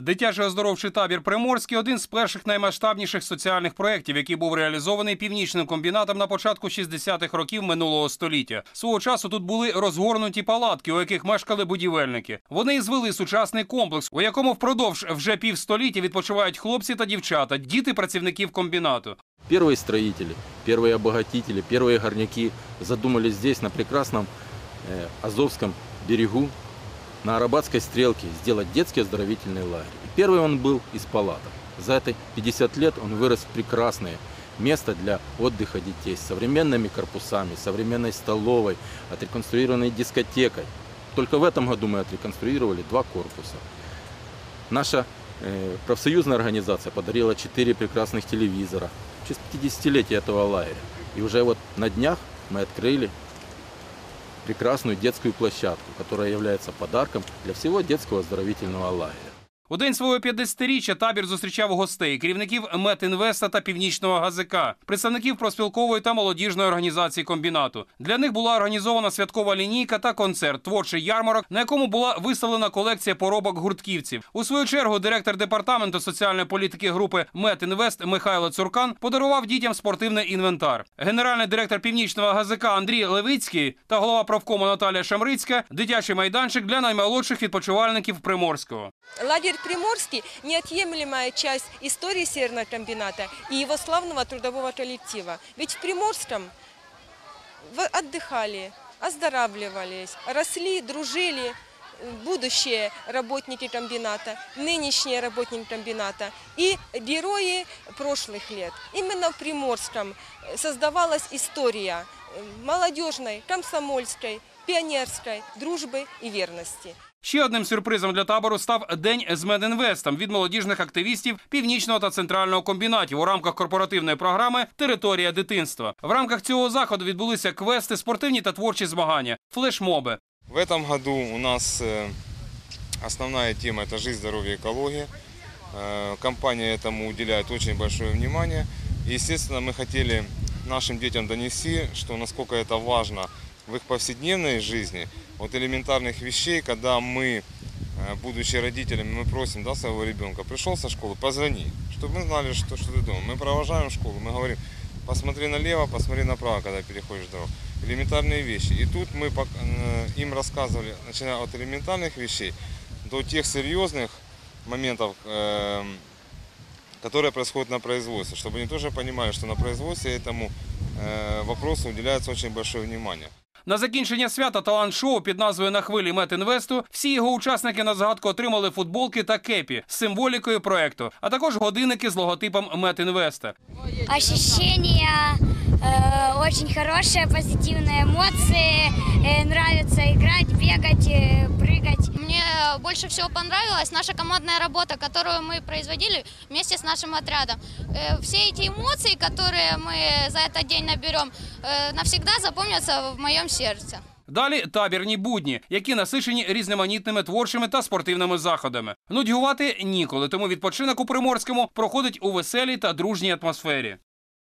Дитячий оздоровчий табір Приморський один з перших наймасштабніших соціальних проєктів, який був реалізований північним комбінатом на початку 60-х років минулого століття. Свого часу тут були розгорнуті палатки, у яких мешкали будівельники. Вони і звели сучасний комплекс, у якому впродовж вже півстоліття відпочивають хлопці та дівчата, діти працівників комбінату. Первые строители, первые обогатители, первые горняки задумались здесь, на прекрасном э, Азовском берегу, на Арабатской стрелке, сделать детский оздоровительный лагерь. И первый он был из палаток. За это 50 лет он вырос в прекрасное место для отдыха детей с современными корпусами, современной столовой, отреконструированной дискотекой. Только в этом году мы отреконструировали два корпуса. Наша э, профсоюзная организация подарила 4 прекрасных телевизора в честь 50-летия этого лагеря. И уже вот на днях мы открыли прекрасную детскую площадку, которая является подарком для всего детского оздоровительного лагеря. У день свого 50-річчя табір зустрічав гостей, керівників Метінвеста та Північного ГАЗК, представників проспілкової та молодіжної організації комбінату. Для них була організована святкова лінійка та концерт, творчий ярмарок, на якому була виставлена колекція поробок гуртківців. У свою чергу директор департаменту соціальної політики групи Метінвест Михайло Цуркан подарував дітям спортивний інвентар. Генеральний директор Північного ГАЗК Андрій Левицький та голова правкому Наталія Шамрицька дитячий майданчик для наймолодших відпочивальників Приморського. Лагерь Приморский – неотъемлемая часть истории Северного комбината и его славного трудового коллектива. Ведь в Приморском вы отдыхали, оздоравливались, росли, дружили э, будущие работники комбината, нынешние работники комбината и герои прошлых лет. Именно в Приморском э, создавалась история э, молодежной, комсомольской, пионерской дружбы и верности. Ще одним сюрпризом для табору став день з Медінвестом від молодіжних активістів північного та центрального комбінатів у рамках корпоративної програми Територія дитинства. В рамках цього заходу відбулися квести, спортивні та творчі змагання, флешмоби. В этом году у нас э, основная тема – это жизнь, здоровье, экология. Э, Компания этому уделяет очень большое внимание. И, естественно, мы хотели нашим детям донести, что насколько это важно в их повседневной жизни, от элементарных вещей, когда мы, э, будучи родителями, мы просим да, своего ребенка, пришел со школы, позвони, чтобы мы знали, что, что ты дома. Мы провожаем школу, мы говорим, посмотри налево, посмотри направо, когда переходишь дорогу. Элементарные вещи. И тут мы э, им рассказывали, начиная от элементарных вещей до тех серьезных моментов, эм, которые происходят на производстве, чтобы они тоже понимали, что на производстве этому э, вопросу уделяется очень большое внимание. На закінчення свята талант-шоу під назвою На хвилі Метінвесту всі його учасники на згадку отримали футболки та кепі з символікою проекту, а також годинники з логотипом Метінвеста. Ощущения э, очень хорошие, позитивные эмоции. Э, нравится играть, бегать, э, прыгать. Мне больше всего понравилась наша командная работа, которую мы производили вместе с нашим отрядом. Э, Все эти эмоции, которые мы за этот день наберем, э, навсегда запомнятся в моем сердце. Далі табірні будні, які насичені різноманітними творчими та спортивними заходами. Нудьгувати ніколи, тому відпочинок у Приморському проходить у веселій та дружній атмосфері.